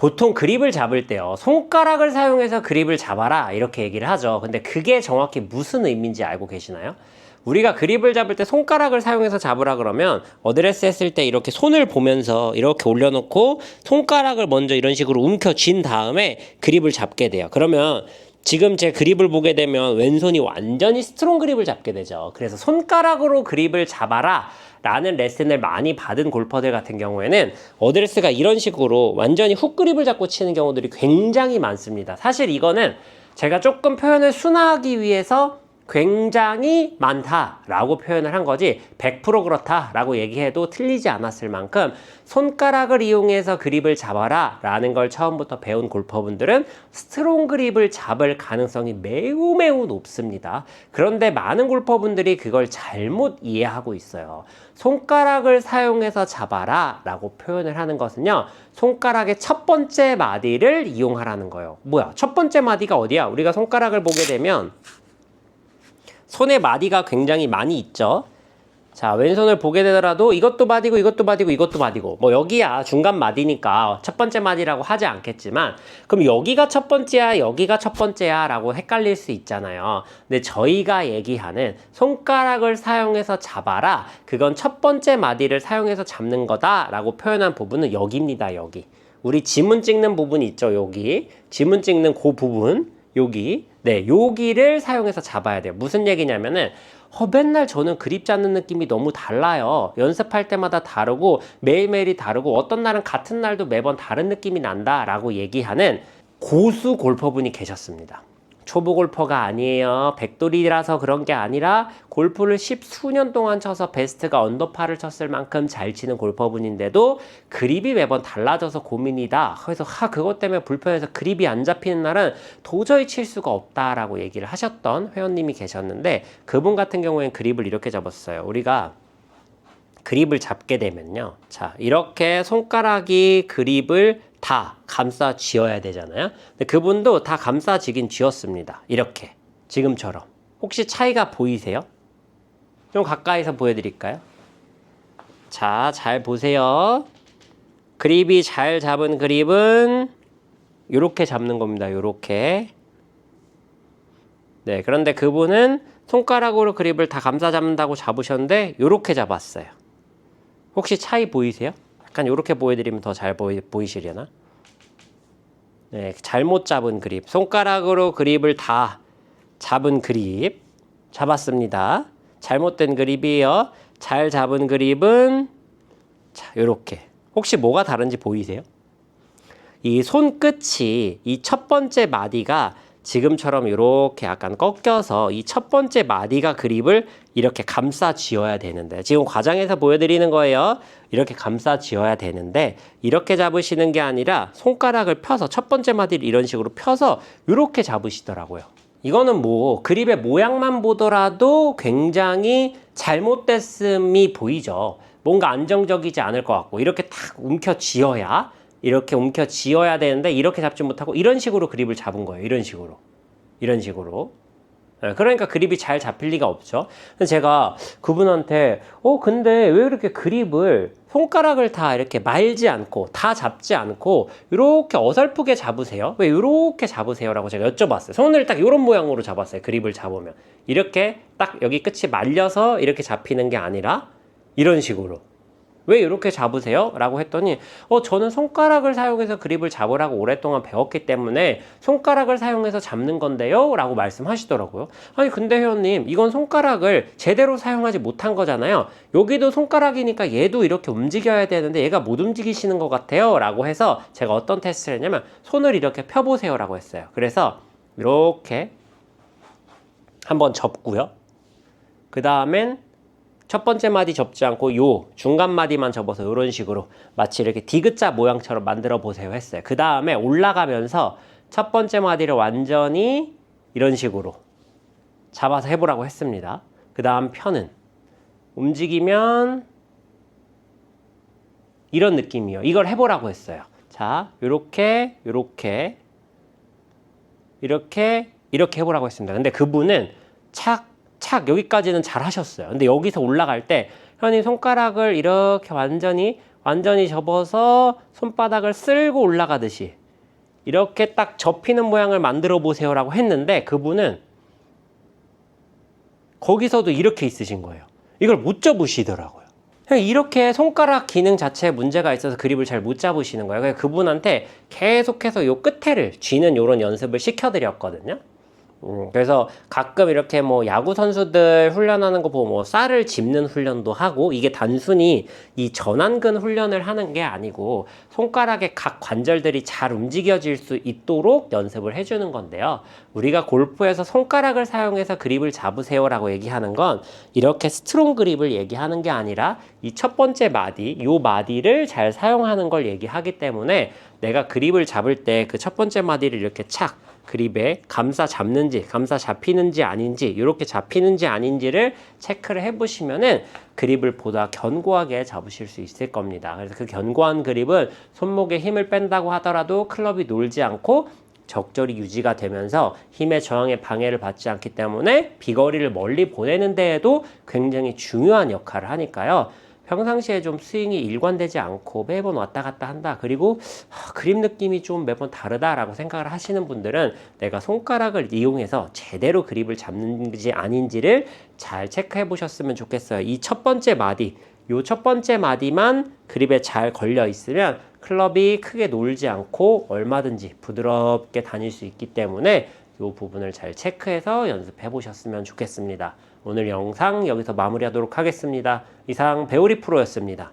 보통 그립을 잡을 때요. 손가락을 사용해서 그립을 잡아라. 이렇게 얘기를 하죠. 근데 그게 정확히 무슨 의미인지 알고 계시나요? 우리가 그립을 잡을 때 손가락을 사용해서 잡으라 그러면 어드레스 했을 때 이렇게 손을 보면서 이렇게 올려놓고 손가락을 먼저 이런 식으로 움켜쥔 다음에 그립을 잡게 돼요. 그러면 지금 제 그립을 보게 되면 왼손이 완전히 스트롱 그립을 잡게 되죠. 그래서 손가락으로 그립을 잡아라. 라는 레슨을 많이 받은 골퍼들 같은 경우에는 어드레스가 이런 식으로 완전히 훅 그립을 잡고 치는 경우들이 굉장히 많습니다. 사실 이거는 제가 조금 표현을 순화하기 위해서 굉장히 많다라고 표현을 한 거지 100% 그렇다라고 얘기해도 틀리지 않았을 만큼 손가락을 이용해서 그립을 잡아라 라는 걸 처음부터 배운 골퍼분들은 스트롱 그립을 잡을 가능성이 매우 매우 높습니다. 그런데 많은 골퍼분들이 그걸 잘못 이해하고 있어요. 손가락을 사용해서 잡아라 라고 표현을 하는 것은요. 손가락의 첫 번째 마디를 이용하라는 거예요. 뭐야? 첫 번째 마디가 어디야? 우리가 손가락을 보게 되면 손에 마디가 굉장히 많이 있죠. 자, 왼손을 보게 되더라도 이것도 마디고 이것도 마디고 이것도 마디고 뭐 여기야 중간 마디니까 첫 번째 마디라고 하지 않겠지만 그럼 여기가 첫 번째야 여기가 첫 번째야 라고 헷갈릴 수 있잖아요. 근데 저희가 얘기하는 손가락을 사용해서 잡아라 그건 첫 번째 마디를 사용해서 잡는 거다 라고 표현한 부분은 여기입니다 여기 우리 지문 찍는 부분 있죠 여기 지문 찍는 그 부분 여기. 네 여기를 사용해서 잡아야 돼요. 무슨 얘기냐면은 어, 맨날 저는 그립 잡는 느낌이 너무 달라요. 연습할 때마다 다르고 매일매일이 다르고 어떤 날은 같은 날도 매번 다른 느낌이 난다 라고 얘기하는 고수 골퍼분이 계셨습니다 초보 골퍼가 아니에요. 백돌이라서 그런 게 아니라 골프를 십 수년 동안 쳐서 베스트가 언더파를 쳤을 만큼 잘 치는 골퍼분인데도 그립이 매번 달라져서 고민이다. 그래서 하 그것 때문에 불편해서 그립이 안 잡히는 날은 도저히 칠 수가 없다라고 얘기를 하셨던 회원님이 계셨는데 그분 같은 경우에는 그립을 이렇게 잡았어요. 우리가 그립을 잡게 되면요. 자, 이렇게 손가락이 그립을 다 감싸 쥐어야 되잖아요. 근데 그분도 다 감싸 지긴 쥐었습니다. 이렇게. 지금처럼. 혹시 차이가 보이세요? 좀 가까이서 보여드릴까요? 자, 잘 보세요. 그립이 잘 잡은 그립은 이렇게 잡는 겁니다. 이렇게. 네, 그런데 그분은 손가락으로 그립을 다 감싸 잡는다고 잡으셨는데 이렇게 잡았어요. 혹시 차이 보이세요? 약간 이렇게 보여드리면 더 잘 보이, 보이시려나? 네, 잘못 잡은 그립. 손가락으로 그립을 다 잡은 그립. 잡았습니다. 잘못된 그립이에요. 잘 잡은 그립은 자, 요렇게. 혹시 뭐가 다른지 보이세요? 이 손끝이 이 첫 번째 마디가 지금처럼 이렇게 약간 꺾여서 이 첫 번째 마디가 그립을 이렇게 감싸 쥐어야 되는데 지금 과장에서 보여드리는 거예요. 이렇게 감싸 쥐어야 되는데 이렇게 잡으시는 게 아니라 손가락을 펴서 첫 번째 마디를 이런 식으로 펴서 이렇게 잡으시더라고요. 이거는 뭐 그립의 모양만 보더라도 굉장히 잘못됐음이 보이죠. 뭔가 안정적이지 않을 것 같고 이렇게 탁 움켜 쥐어야 이렇게 움켜 쥐어야 되는데 이렇게 잡지 못하고 이런 식으로 그립을 잡은 거예요. 이런 식으로. 이런 식으로. 예, 그러니까 그립이 잘 잡힐 리가 없죠. 그래서 제가 그분한테 어 근데 왜 이렇게 그립을 손가락을 다 이렇게 말지 않고 다 잡지 않고 이렇게 어설프게 잡으세요? 왜 이렇게 잡으세요라고 제가 여쭤봤어요. 손을 딱 이런 모양으로 잡았어요. 그립을 잡으면 이렇게 딱 여기 끝이 말려서 이렇게 잡히는 게 아니라 이런 식으로 왜 이렇게 잡으세요? 라고 했더니 어 저는 손가락을 사용해서 그립을 잡으라고 오랫동안 배웠기 때문에 손가락을 사용해서 잡는 건데요? 라고 말씀하시더라고요. 아니 근데 회원님 이건 손가락을 제대로 사용하지 못한 거잖아요. 여기도 손가락이니까 얘도 이렇게 움직여야 되는데 얘가 못 움직이시는 것 같아요? 라고 해서 제가 어떤 테스트를 했냐면 손을 이렇게 펴보세요 라고 했어요. 그래서 이렇게 한번 접고요. 그 다음엔 첫 번째 마디 접지 않고 요 중간 마디만 접어서 이런 식으로 마치 이렇게 디귿자 모양처럼 만들어 보세요 했어요. 그 다음에 올라가면서 첫 번째 마디를 완전히 이런 식으로 잡아서 해보라고 했습니다. 그 다음 편은 움직이면 이런 느낌이요. 이걸 해보라고 했어요. 자, 요렇게, 요렇게, 이렇게, 이렇게 해보라고 했습니다. 근데 그분은 착, 착 여기까지는 잘 하셨어요. 근데 여기서 올라갈 때 현이 손가락을 이렇게 완전히 완전히 접어서 손바닥을 쓸고 올라가듯이 이렇게 딱 접히는 모양을 만들어 보세요라고 했는데 그분은 거기서도 이렇게 있으신 거예요. 이걸 못 접으시더라고요. 이렇게 손가락 기능 자체에 문제가 있어서 그립을 잘 못 잡으시는 거예요. 그분한테 계속해서 요 끝에를 쥐는 요런 연습을 시켜드렸거든요. 음, 그래서 가끔 이렇게 뭐 야구 선수들 훈련하는 거 보고 뭐 쌀을 짚는 훈련도 하고 이게 단순히 이 전완근 훈련을 하는 게 아니고 손가락의 각 관절들이 잘 움직여질 수 있도록 연습을 해주는 건데요. 우리가 골프에서 손가락을 사용해서 그립을 잡으세요라고 얘기하는 건 이렇게 스트롱 그립을 얘기하는 게 아니라 이 첫 번째 마디, 요 마디를 잘 사용하는 걸 얘기하기 때문에 내가 그립을 잡을 때 그 첫 번째 마디를 이렇게 착 그립에 감싸 잡는지 감싸 잡히는지 아닌지 이렇게 잡히는지 아닌지를 체크를 해보시면은 그립을 보다 견고하게 잡으실 수 있을 겁니다. 그래서 그 견고한 그립은 손목에 힘을 뺀다고 하더라도 클럽이 놀지 않고 적절히 유지가 되면서 힘의 저항에 방해를 받지 않기 때문에 비거리를 멀리 보내는 데에도 굉장히 중요한 역할을 하니까요. 평상시에 좀 스윙이 일관되지 않고 매번 왔다 갔다 한다. 그리고 하, 그립 느낌이 좀 매번 다르다라고 생각을 하시는 분들은 내가 손가락을 이용해서 제대로 그립을 잡는지 아닌지를 잘 체크해 보셨으면 좋겠어요. 이 첫 번째 마디, 요 첫 번째 마디만 그립에 잘 걸려 있으면 클럽이 크게 놀지 않고 얼마든지 부드럽게 다닐 수 있기 때문에 이 부분을 잘 체크해서 연습해 보셨으면 좋겠습니다. 오늘 영상 여기서 마무리하도록 하겠습니다. 이상 배우리 프로였습니다.